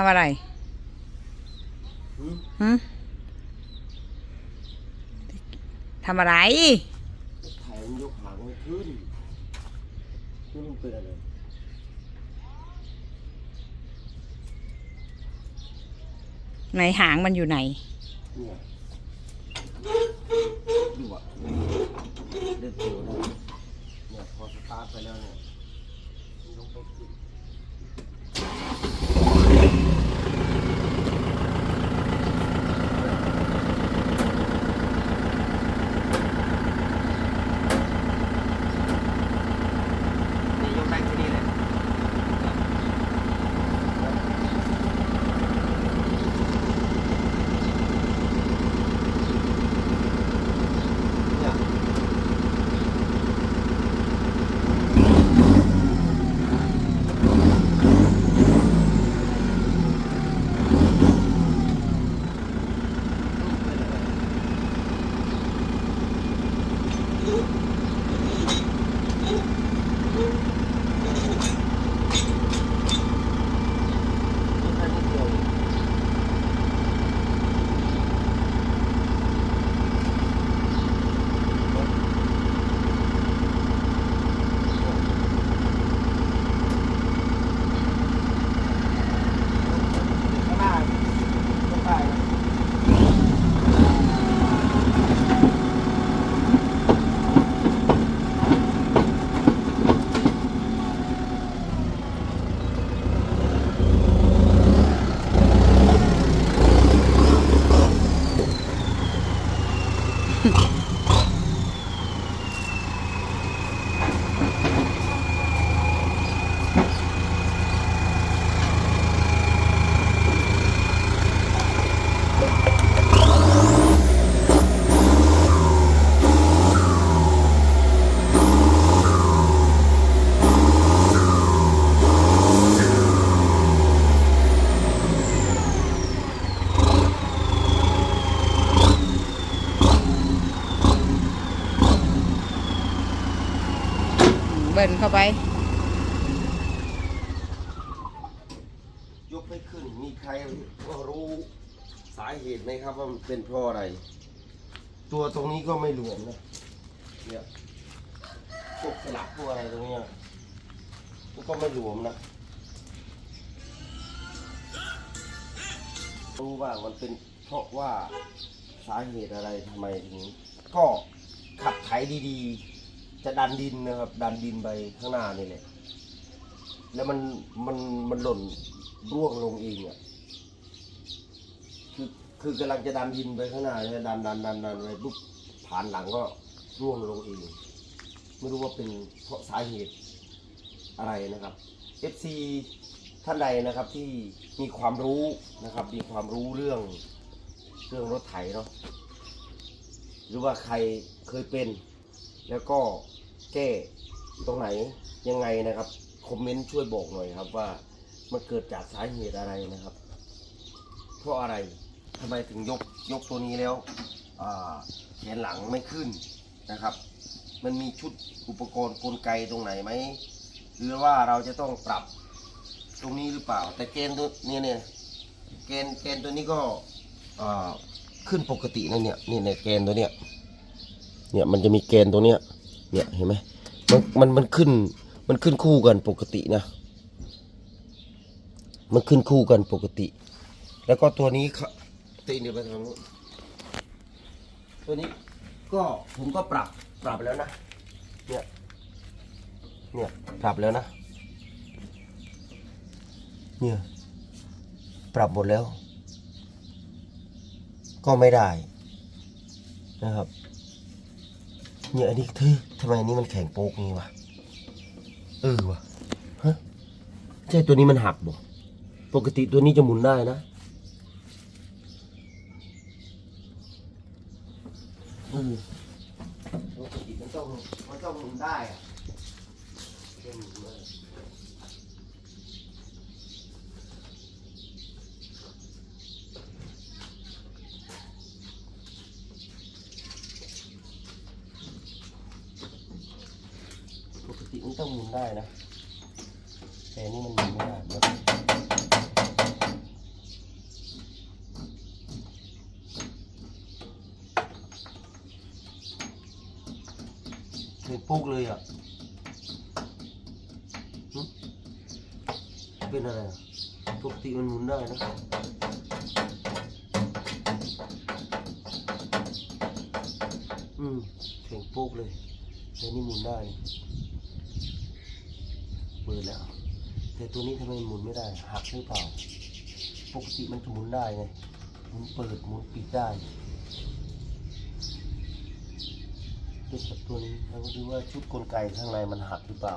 ทำอะไรหืมหืมทำอะไรไถ่มันยกหางไม่ขึ้นนี่มันเป็นอะไรไหนหางมันอยู่ไหนเนี่ยดูอะเดินตัวได้เนี่ยพอสตาร์ทไปแล้วเนี่ยมันยกไม่ขึ้นนี่ Hmm. บินเข้าไป ยกไม่ขึ้น มีใครก็รู้สาเหตุไหมครับว่ามันเป็นเพราะอะไร ตัวตรงนี้ก็ไม่หลวมนะ เนี่ยพวกสลักพวกอะไรตรงเนี้ยมันก็ไม่หลวมนะ รู้ว่ามันเป็นเพราะว่าสาเหตุอะไรทำไมถึงก็ขับไถดีๆ จะดันดินนะครับ ดันดินไปข้างหน้านี่แหละ แล้วมันมันมันหล่นร่วงลงเองอะ คือคือกำลังจะดันดินไปข้างหน้าใช่ไหมดันดันดันดันไปปุ๊บผ่านหลังก็ร่วงลงเอง ไม่รู้ว่าเป็นเพราะสาเหตุอะไรนะครับ FC ท่านใดนะครับที่มีความรู้นะครับ มีความรู้เรื่องเรื่องรถไถเนาะหรือว่าใครเคยเป็น แล้วก็ แก้ตรงไหนยังไงนะครับ คอมเมนต์ช่วยบอกหน่อยครับว่ามันเกิดจากสาเหตุอะไรนะครับ เพราะอะไรทำไมถึงยกยกตัวนี้แล้วแขนหลังไม่ขึ้นนะครับ มันมีชุดอุปกรณ์กลไกตรงไหนไหมหรือว่าเราจะต้องปรับตรงนี้หรือเปล่า แต่เกณฑ์ตัวนี่ยเนี่ยเกณฑ์เกณฑ์ตัวนี้ก็ขึ้นปกตินะเนี่ยนี่ในเกณฑ์ตัวเนี้ยเนี่ยมันจะมีเกณฑ์ตัวเนี้ย เนี่ยเห็นไหมมันมันมันขึ้นมันขึ้นคู่กันปกตินะ มันขึ้นคู่กันปกติ แล้วก็ตัวนี้ตีนเดียวไปทางนู้นตัวนี้ก็ผมก็ปรับปรับแล้วนะเนี่ยเนี่ยปรับแล้วนะเนี่ยปรับหมดแล้ว ก็ไม่ได้นะครับเนี่ยอันนี้เธอ ทำไมอันนี้มันแข็งโป๊กงี้วะ เออวะฮะใช่ตัวนี้มันหักบ่ปกติตัวนี้จะหมุนได้นะอืมปกติมันต้องมันต้องหมุนได้อะ จะหมุนได้นะ แต่นี่มันหมุนไม่ได้เดี๋ยวเป็นปุกเลยอะเป็นอะไรอะปกติมันหมุนได้นะอืมเสีงปุกเลยแต่นี่หมุนได้ นี่เปิดแล้ว แต่ตัวนี้ทำไมหมุนไม่ได้ หักหรือเปล่า ปกติมันจะหมุนได้ไง หมุนเปิดหมุนปิดได้เป็นกับตัวนี้เราก็ดูว่าชุดกลไกข้างในมันหักหรือเปล่า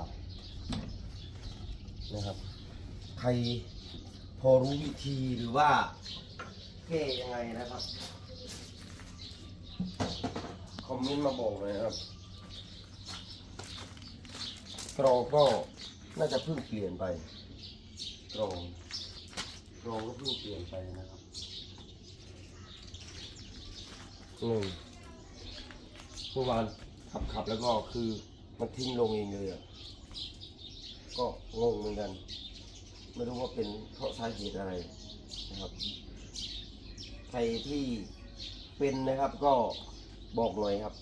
นะครับ ใครพอรู้วิธีหรือว่าแก้ยังไงนะครับ คอมเมนต์มาบอกเลยครับกรอก็ น่าจะเพิ่งเปลี่ยนไปกรองกรองก็เพิ่งเปลี่ยนไปนะครับหนึ่งเมื่อวานขับขับแล้วก็คือมันทิ้งลงเองเลยอะก็งงเหมือนกัน ไม่รู้ว่าเป็นเพราะสาเหตุอะไรนะครับ ใครที่เป็นนะครับก็บอกหน่อยครับ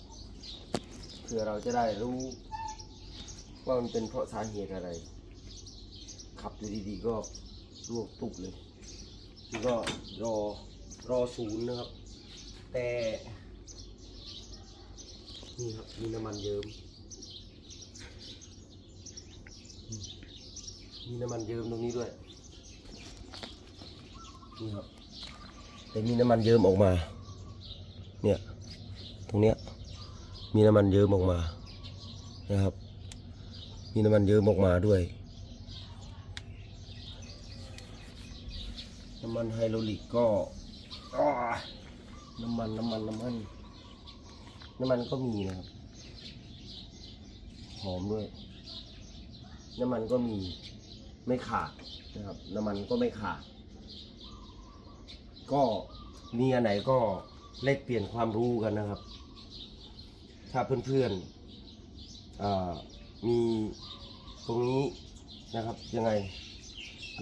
เพื่อเราจะได้รู้ ว่ามันเป็นเพราะสาเหตุอะไร ขับอยู่ดีๆก็ลวกตุกเลยนี่ก็รอรอศูนย์นะครับ แต่ นี่ครับมีน้ำมันเยิ้มอืมมีน้ำมันเยิ้มตรงนี้ด้วยนี่ครับแต่มีน้ำมันเยิ้มออกมา เนี่ย ตรงเนี้ยมีน้ำมันเยิ้มออกมานะครับ มีน้ำมันเยิ้มออกมาด้วย น้ำมันไฮโดรลิกก็น้ำมันน้ำมันน้ำมัน น้ำมันก็มีนะครับ หอมด้วย น้ำมันก็มีไม่ขาดนะครับ น้ำมันก็ไม่ขาด ก็มีอันไหนก็แลกเปลี่ยนความรู้กันนะครับ ถ้าเพื่อนๆอ่า มีตรงนี้นะครับยังไง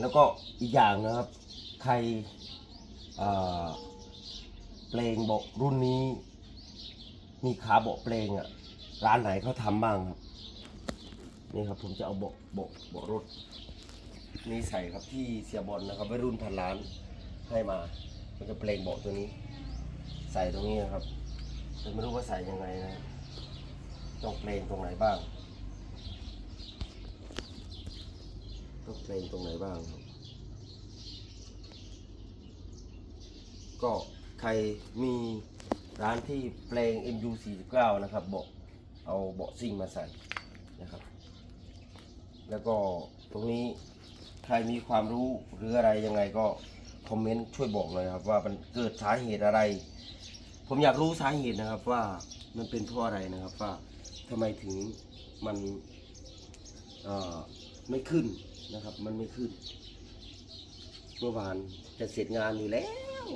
แล้วก็อีกอย่างนะครับ ใครเพลงเบอกรุ่นนี้ มีขาเบาะเพลงอะ่ะร้านไหนเขาทำบ้างครับนี่ครับผมจะเอาเบาะเบาะเบาะรถนี่ใส่ครับที่เสียบอลนะครับวัยรุ่นพันล้านให้มามันจะเพลงเบาะตัวนี้ ใส่ตรงนี้นะครับแต่ไม่รู้ว่าใส่ยังไงนะต้องเพลงตรงไหนบ้าง ต้องเพลงตรงไหนบ้างครับ ก็ใครมีร้านที่เพลง MU49 นะครับเบาะเอาเบาะซิ่งมาใส่นะครับ แล้วก็ตรงนี้ใครมีความรู้หรืออะไรยังไงก็คอมเมนต์ช่วยบอกหน่อยครับ ว่ามันเกิดสาเหตุอะไร ผมอยากรู้สาเหตุนะครับว่ามันเป็นเพราะอะไรนะครับว่าทำไมถึงมันเอ่อ ไม่ขึ้นนะครับ มันไม่ขึ้น เมื่อวานจะเสร็จงานอยู่แล้ว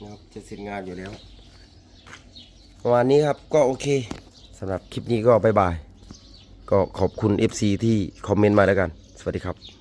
นะครับจะเสร็จงานอยู่แล้วประมาณนี้ครับก็โอเคสำหรับคลิปนี้ก็บายบาย ก็ขอบคุณ FC ที่คอมเมนต์มาแล้วกัน สวัสดีครับ